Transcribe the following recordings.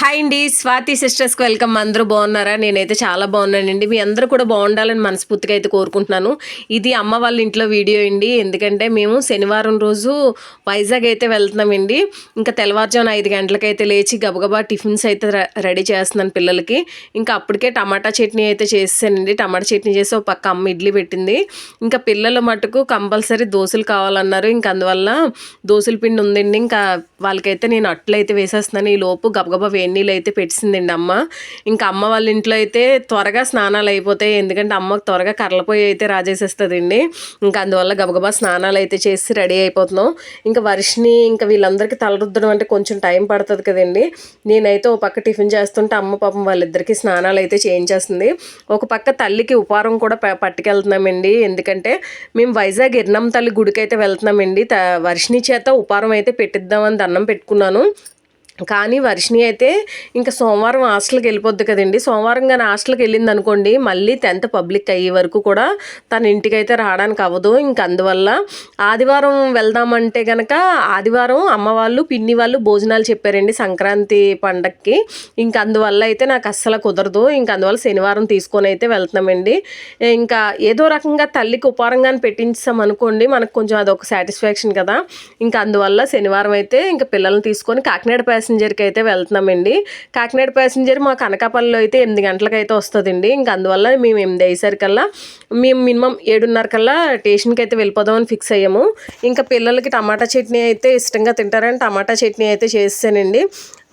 Hi అండి Swathi సిస్టర్స్కి welcome. అందరూ బాగున్నారా? నేనైతే చాలా బాగున్నానండి. మీ అందరూ కూడా బాగుండాలని మనస్ఫూర్తిగా అయితే కోరుకుంటున్నాను. ఇది అమ్మ వాళ్ళ ఇంట్లో వీడియో అండి. ఎందుకంటే మేము శనివారం రోజు వైజాగ్ అయితే వెళ్తున్నామండి. ఇంకా తెల్లవారుజామున ఐదు గంటలకైతే లేచి గబగబా టిఫిన్స్ అయితే రెడీ చేస్తున్నాను పిల్లలకి. ఇంకా అప్పటికే టమాటా చట్నీ అయితే చేసేసానండి. టమాటా చట్నీ చేసి ఒక పక్క అమ్మ ఇడ్లీ పెట్టింది. ఇంకా పిల్లల మటుకు కంపల్సరీ దోశలు కావాలన్నారు. ఇంకా అందువల్ల దోశల పిండి ఉందండి. ఇంకా వాళ్ళకైతే నేను అట్లు అయితే వేసేస్తున్నాను. ఈ లోపు గబగబా వేయండి నీళ్ళు అయితే పెట్టిందండి అమ్మ. ఇంకా అమ్మ వాళ్ళ ఇంట్లో అయితే త్వరగా స్నానాలు అయిపోతాయి. ఎందుకంటే అమ్మకు త్వరగా కర్రలపోయి అయితే రాజేసేస్తుందండి. ఇంకా అందువల్ల గబగబా స్నానాలు అయితే చేసి రెడీ అయిపోతున్నాం. ఇంకా వర్షిని ఇంకా వీళ్ళందరికీ తలరుద్దడం అంటే కొంచెం టైం పడుతుంది కదండి. నేనైతే ఒక పక్క టిఫిన్ చేస్తుంటే అమ్మ పాపం వాళ్ళిద్దరికీ స్నానాలు అయితే చేయించేస్తుంది. ఒక పక్క తల్లికి ఉపారం కూడా పట్టుకెళ్తున్నామండి. ఎందుకంటే మేము వైజాగ్ ఇర్నం తల్లి గుడికి అయితే వెళ్తున్నామండి. త వర్షిని చేత ఉపారం అయితే పెట్టిద్దామని దండం పెట్టుకున్నాను. కానీ వర్షిని అయితే ఇంకా సోమవారం హాస్టల్కి వెళ్ళిపోద్ది కదండి. సోమవారం కానీ హాస్టల్కి వెళ్ళింది అనుకోండి మళ్ళీ టెన్త్ పబ్లిక్ అయ్యే వరకు కూడా తన ఇంటికి అయితే రావడానికి అవ్వదు. ఇంక అందువల్ల ఆదివారం వెళ్దామంటే కనుక ఆదివారం అమ్మ వాళ్ళు పిన్ని వాళ్ళు భోజనాలు చెప్పారండి సంక్రాంతి పండక్కి. ఇంక అందువల్ల అయితే నాకు అస్సలు కుదరదు. ఇంక అందువల్ల శనివారం తీసుకొని అయితే వెళ్తున్నామండి. ఇంకా ఏదో రకంగా తల్లికి ఉపారంగానే పెట్టించాం అనుకోండి మనకు కొంచెం అదొక సాటిస్ఫాక్షన్ కదా. ఇంకా అందువల్ల శనివారం అయితే ఇంకా పిల్లల్ని తీసుకొని కాకినాడ ప్యాసింజర్కి అయితే వెళ్తున్నామండి. కాకినాడ ప్యాసింజర్ మా కనకాపల్లిలో అయితే ఎనిమిది గంటలకు అయితే వస్తుందండి. ఇంకా అందువల్ల మేము ఎనిమిది అయ్యేసరికల్లా మేము మినిమం ఏడున్నర కల్లా స్టేషన్కి అయితే వెళ్ళిపోదామని ఫిక్స్ అయ్యాము. ఇంకా పిల్లలకి టమాటా చట్నీ అయితే ఇష్టంగా తింటారని టమాటా చట్నీ అయితే చేసానండి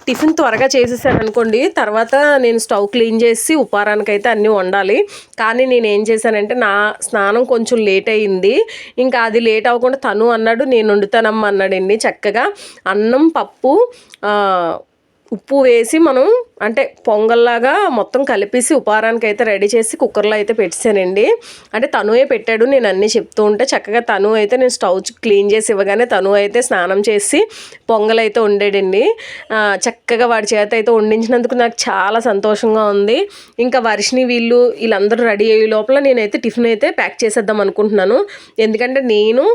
టిఫిన్ త్వరగా చేసేసాను అనుకోండి తర్వాత నేను స్టవ్ క్లీన్ చేసి ఉపారానికి అయితే అన్నీ వండాలి. కానీ నేను ఏం చేశానంటే నా స్నానం కొంచెం లేట్ అయింది. ఇంకా అది లేట్ అవ్వకుండా తను అన్నాడు నేను వండుతానమ్మా అన్నాడండి చక్కగా. అన్నం పప్పు ఉప్పు వేసి మనం అంటే పొంగల్లాగా మొత్తం కలిపేసి ఉపహారానికి అయితే రెడీ చేసి కుక్కర్లో అయితే పెట్టానండి అంటే తనువే పెట్టాడు నేను అన్నీ చెప్తూ ఉంటే. చక్కగా తను అయితే నేను స్టవ్ క్లీన్ చేసి ఇవ్వగానే తను అయితే స్నానం చేసి పొంగల్ అయితే వండాడండి. చక్కగా వాడి చేత అయితే వండించినందుకు నాకు చాలా సంతోషంగా ఉంది. ఇంకా వర్షిని వీళ్ళు వీళ్ళందరూ రెడీ అయ్యే లోపల నేనైతే టిఫిన్ అయితే ప్యాక్ చేసేద్దాం అనుకుంటున్నాను. ఎందుకంటే నేను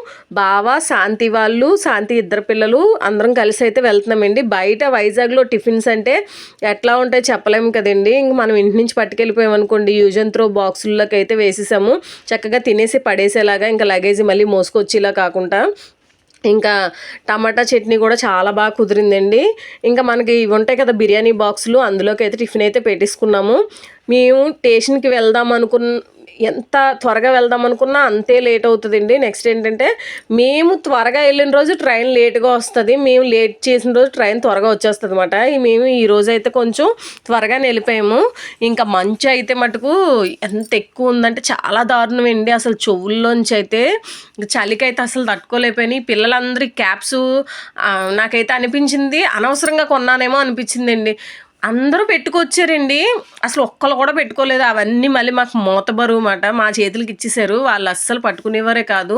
బావ శాంతి వాళ్ళు శాంతి ఇద్దరు పిల్లలు అందరం కలిసి అయితే వెళ్తున్నామండి. బయట వైజాగ్లో టిఫిన్ టిఫిన్స్ అంటే ఎట్లా ఉంటాయి చెప్పలేము కదండి. ఇంక మనం ఇంటి నుంచి పట్టుకెళ్ళిపోయామనుకోండి యూజ్ అండ్ త్రో బాక్సుల్లోకి అయితే వేసేసాము. చక్కగా తినేసి పడేసేలాగా ఇంకా లగేజ్ మళ్ళీ మోసుకొచ్చేలా కాకుండా ఇంకా టమాటా చట్నీ కూడా చాలా బాగా కుదిరిందండి. ఇంకా మనకి ఇవి ఉంటాయి కదా బిర్యానీ బాక్సులు అందులోకి అయితే టిఫిన్ అయితే పెట్టేసుకున్నాము. మేము స్టేషన్కి వెళ్దాం అనుకున్న ఎంత త్వరగా వెళ్దాం అనుకున్నా అంతే లేట్ అవుతుందండి. నెక్స్ట్ ఏంటంటే మేము త్వరగా వెళ్ళిన రోజు ట్రైన్ లేట్గా వస్తుంది. మేము లేట్ చేసిన రోజు ట్రైన్ త్వరగా వచ్చేస్తుంది అనమాట మేము ఈ రోజు అయితే కొంచెం త్వరగానే వెళ్ళిపోయాము ఇంకా మంచు అయితే మటుకు ఎంత ఎక్కువ ఉందంటే చాలా దారుణం అండి. అసలు చెవుల్లోంచి అయితే చలికైతే అసలు తట్టుకోలేకపోయినాయి పిల్లలందరి క్యాప్స్ నాకైతే అనిపించింది. అనవసరంగా కొన్నానేమో అనిపించిందండి. అందరూ పెట్టుకొచ్చారండి. అసలు ఒక్కరు కూడా పెట్టుకోలేదు. అవన్నీ మళ్ళీ మాకు మూత బరువు మా చేతులకి ఇచ్చేసారు వాళ్ళు అస్సలు పట్టుకునేవారే కాదు.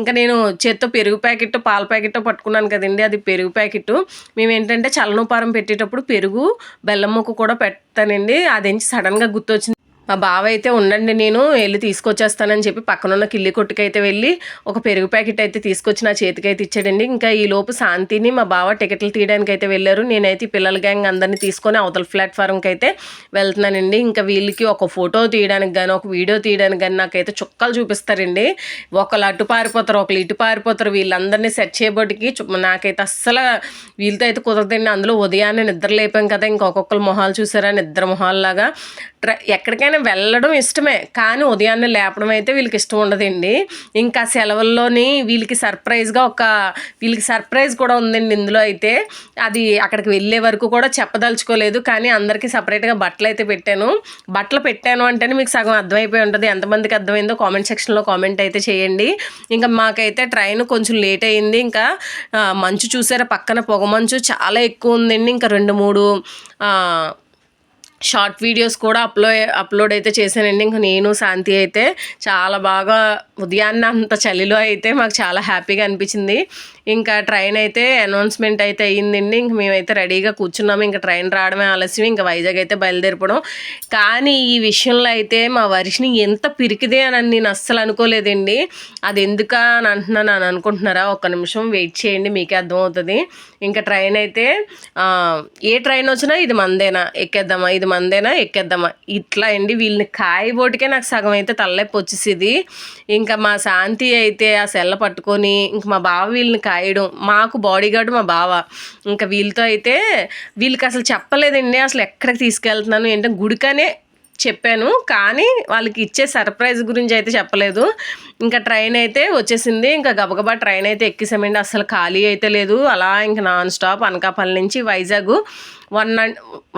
ఇంకా నేను చేత్తో పెరుగు ప్యాకెట్ పాల ప్యాకెట్ పట్టుకున్నాను కదండి. అది పెరుగు ప్యాకెట్ మేము ఏంటంటే చలనోపారం పెట్టేటప్పుడు పెరుగు బెల్లం ముక్క కూడా పెడతానండి అదేంచి సడన్గా గుర్తొచ్చింది మా బావ అయితే ఉండండి నేను వెళ్ళి తీసుకొచ్చేస్తానని చెప్పి పక్కనున్న కిల్లి కొట్టుకైతే వెళ్ళి ఒక పెరుగు ప్యాకెట్ అయితే తీసుకొచ్చి నా చేతికైతే ఇచ్చాడండి. ఇంకా ఈ లోపు శాంతిని మా బావ టికెట్లు తీయడానికి అయితే వెళ్ళారు. నేనైతే ఈ పిల్లల గ్యాంగ్ అందరినీ తీసుకొని అవతల ప్లాట్ఫారంకి అయితే వెళ్తున్నానండి. ఇంకా వీళ్ళకి ఒక ఫోటో తీయడానికి కానీ ఒక వీడియో తీయడానికి కానీ నాకైతే చుక్కలు చూపిస్తారండి. ఒకళ్ళు అటు పారిపోతారు ఒకళ్ళు ఇటు పారిపోతారు. వీళ్ళందరినీ సెట్ చేయబడికి నాకైతే అస్సలు వీళ్ళతో అయితే కుదరదండి. అందులో ఉదయాన్నే నిద్ర లేపాం కదా ఇంకా మొహాలు చూసారా? నిద్ర మొహాల్లాగా ట్రై ఎక్కడికైనా వెళ్ళడం ఇష్టమే కానీ ఉదయాన్నే లేపడం అయితే వీళ్ళకి ఇష్టం ఉండదండి. ఇంకా సెలవుల్లోని వీళ్ళకి సర్ప్రైజ్గా ఒక వీళ్ళకి సర్ప్రైజ్ కూడా ఉందండి ఇందులో అయితే. అది అక్కడికి వెళ్ళే వరకు కూడా చెప్పదలుచుకోలేదు కానీ అందరికీ సపరేట్గా బట్టలు అయితే పెట్టాను. బట్టలు పెట్టాను అంటేనే మీకు సగం అర్థమైపోయి ఉంటుంది ఎంతమందికి అర్థమైందో కామెంట్ సెక్షన్లో కామెంట్ అయితే చేయండి. ఇంకా మాకైతే ట్రైన్ కొంచెం లేట్ అయింది ఇంకా మంచు చూసారా పక్కన పొగ మంచు చాలా ఎక్కువ ఉందండి. ఇంకా రెండు మూడు షార్ట్ వీడియోస్ కూడా అప్లో అప్లోడ్ అయితే చేశానండి. ఇంకా నేను శాంతి అయితే చాలా బాగా ఉదయాన్నే అంత చలిలో అయితే మాకు చాలా హ్యాపీగా అనిపించింది. ఇంకా ట్రైన్ అయితే అనౌన్స్మెంట్ అయితే అయ్యిందండి. ఇంక మేమైతే రెడీగా కూర్చున్నాము ఇంకా ట్రైన్ రావడమే ఆలస్యం. ఇంకా వైజాగ్ అయితే బయలుదేరిపోవడం. కానీ ఈ విషయంలో అయితే మా వర్షిని ఎంత పిరికిదే అని నేను అస్సలు అనుకోలేదండి. అది ఎందుకా అని అంటున్నాను అని అనుకుంటున్నారా? ఒక్క నిమిషం వెయిట్ చేయండి. మీకే అర్థమవుతుంది. ఇంకా ట్రైన్ అయితే ఏ ట్రైన్ వచ్చినా ఇది మందేనా? ఎక్కేద్దామా? ఇది మందేనా? ఎక్కేద్దామా? ఇట్లా అండి. వీళ్ళని కాయబోటికే నాకు సగం అయితే తలనొప్పి వచ్చేసింది. ఇంకా మా శాంతి అయితే ఆ సెల్ల పట్టుకొని ఇంక మా బావ వీళ్ళని కాయ రాయడం. మాకు బాడీ గార్డ్ మా బావ. ఇంకా వీళ్ళతో అయితే వీళ్ళకి అసలు చెప్పలేదండి. అసలు ఎక్కడికి తీసుకెళ్తున్నాను ఏంటంటే గుడికనే చెప్పాను. కానీ వాళ్ళకి ఇచ్చే సర్ప్రైజ్ గురించి అయితే చెప్పలేదు. ఇంకా ట్రైన్ అయితే వచ్చేసింది. ఇంకా గబగబా ట్రైన్ అయితే ఎక్కిసామండి. అసలు ఖాళీ అయితే లేదు. అలా ఇంకా నాన్ స్టాప్ అనకాపల్లి నుంచి వైజాగ్ వన్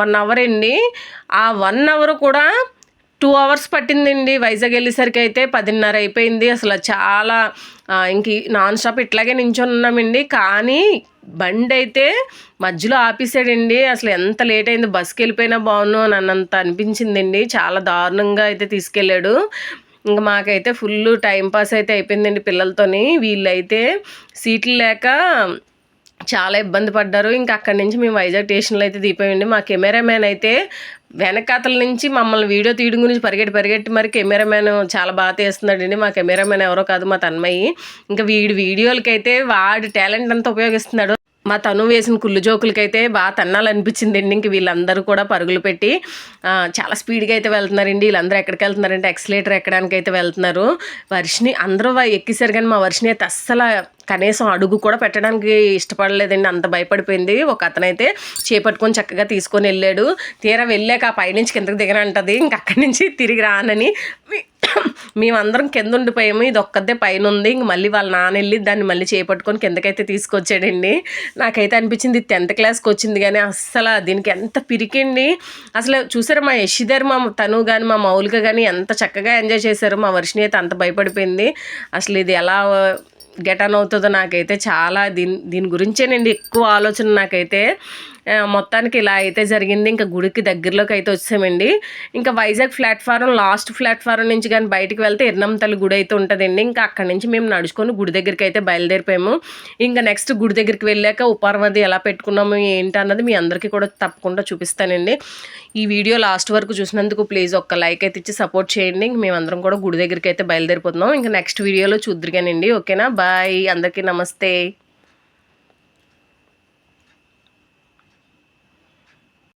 వన్ అవర్ అండి. ఆ వన్ అవర్ కూడా టూ అవర్స్ పట్టిందండి. వైజాగ్ వెళ్ళేసరికి అయితే పదిన్నర అయిపోయింది. అసలు చాలా ఇంక నాన్ స్టాప్ ఇట్లాగే నించొని ఉన్నామండి. కానీ బండి అయితే మధ్యలో ఆపేసాడండి. అసలు ఎంత లేట్ అయింది. బస్కి వెళ్ళిపోయినా బాగున్నాను అని అన్నంత అనిపించిందండి. చాలా దారుణంగా అయితే తీసుకెళ్ళాడు. ఇంకా మాకైతే ఫుల్ టైం పాస్ అయితే అయిపోయిందండి పిల్లలతోని. వీళ్ళైతే సీట్లు లేక చాలా ఇబ్బంది పడ్డారు. ఇంకా అక్కడి నుంచి మేము వైజాగ్ స్టేషన్లో అయితే దిగిపోయండి మా కెమెరామ్యాన్ అయితే వెనకాతల నుంచి మమ్మల్ని వీడియో తీయడం గురించి పరిగెట్టి పరిగెట్టి మరి కెమెరామెన్ చాలా బాగా తీస్తున్నాడండి. మా కెమెరామెన్ ఎవరో కాదు మా తన్మయ్యి. ఇంకా వీడి వీడియోలకైతే వాడి టాలెంట్ అంతా ఉపయోగిస్తున్నాడు. మా తను వేసిన కుళ్ళు జోకులకైతే బాగా తన్నాలనిపించిందండి ఇంక వీళ్ళందరూ కూడా పరుగులు పెట్టి చాలా స్పీడ్గా అయితే వెళ్తున్నారండి. వీళ్ళందరూ ఎక్కడికి వెళ్తున్నారంటే ఎక్సలేటర్ ఎక్కడానికి అయితే వెళ్తున్నారు. వర్షిని అందరూ ఎక్కిసారు కానీ మా వర్షిని అయితే అస్సలు కనీసం అడుగు కూడా పెట్టడానికి ఇష్టపడలేదండి. అంత భయపడిపోయింది. ఒక అతనైతే చేపట్టుకొని చక్కగా తీసుకొని వెళ్ళాడు. తీరా వెళ్ళాక ఆ పైనుంచి కిందకి దిగనంటది. ఇంక అక్కడి నుంచి తిరిగి రానని మేమందరం కింద ఉండిపోయాము. ఇది ఒక్కదే పైన ఉంది. ఇంక మళ్ళీ వాళ్ళ నాన్న వెళ్ళి దాన్ని మళ్ళీ చేపట్టుకొని కిందకైతే తీసుకొచ్చాడండి. నాకైతే అనిపించింది టెన్త్ క్లాస్కి వచ్చింది కానీ అస్సలు దీనికి ఎంత పిరికిండి. అసలు చూసారా మా యశిధర్ మా తను కానీ మా మౌలిక కానీ ఎంత చక్కగా ఎంజాయ్ చేశారు మా వర్షిని అయితే అంత భయపడిపోయింది. అసలు ఇది ఎలా గెట్ అవుతుందో నాకైతే చాలా దీని దీని గురించేనండి ఎక్కువ ఆలోచన నాకైతే. మొత్తానికి ఇలా అయితే జరిగింది. ఇంకా గుడికి దగ్గరలోకి అయితే వచ్చామండి. ఇంకా వైజాగ్ ప్లాట్ఫారం లాస్ట్ ప్లాట్ఫారం నుంచి కానీ బయటికి వెళ్తే ఎర్నంతల్లి గుడి అయితే ఉంటుందండి. ఇంకా అక్కడి నుంచి మేము నడుచుకొని గుడి దగ్గరికి అయితే బయలుదేరిపోయాము. ఇంకా నెక్స్ట్ గుడి దగ్గరికి వెళ్ళాక ఉపార్వది ఎలా పెట్టుకున్నాము ఏంటి అన్నది మీ అందరికీ కూడా తప్పకుండా చూపిస్తానండి. ఈ వీడియో లాస్ట్ వరకు చూసినందుకు ప్లీజ్ ఒక్క లైక్ అయితే ఇచ్చి సపోర్ట్ చేయండి. మేమందరం కూడా గుడి దగ్గరికి అయితే బయలుదేరిపోతున్నాం. ఇంకా నెక్స్ట్ వీడియోలో చూద్దరుగానండి. ఓకేనా? బాయ్. అందరికీ నమస్తే.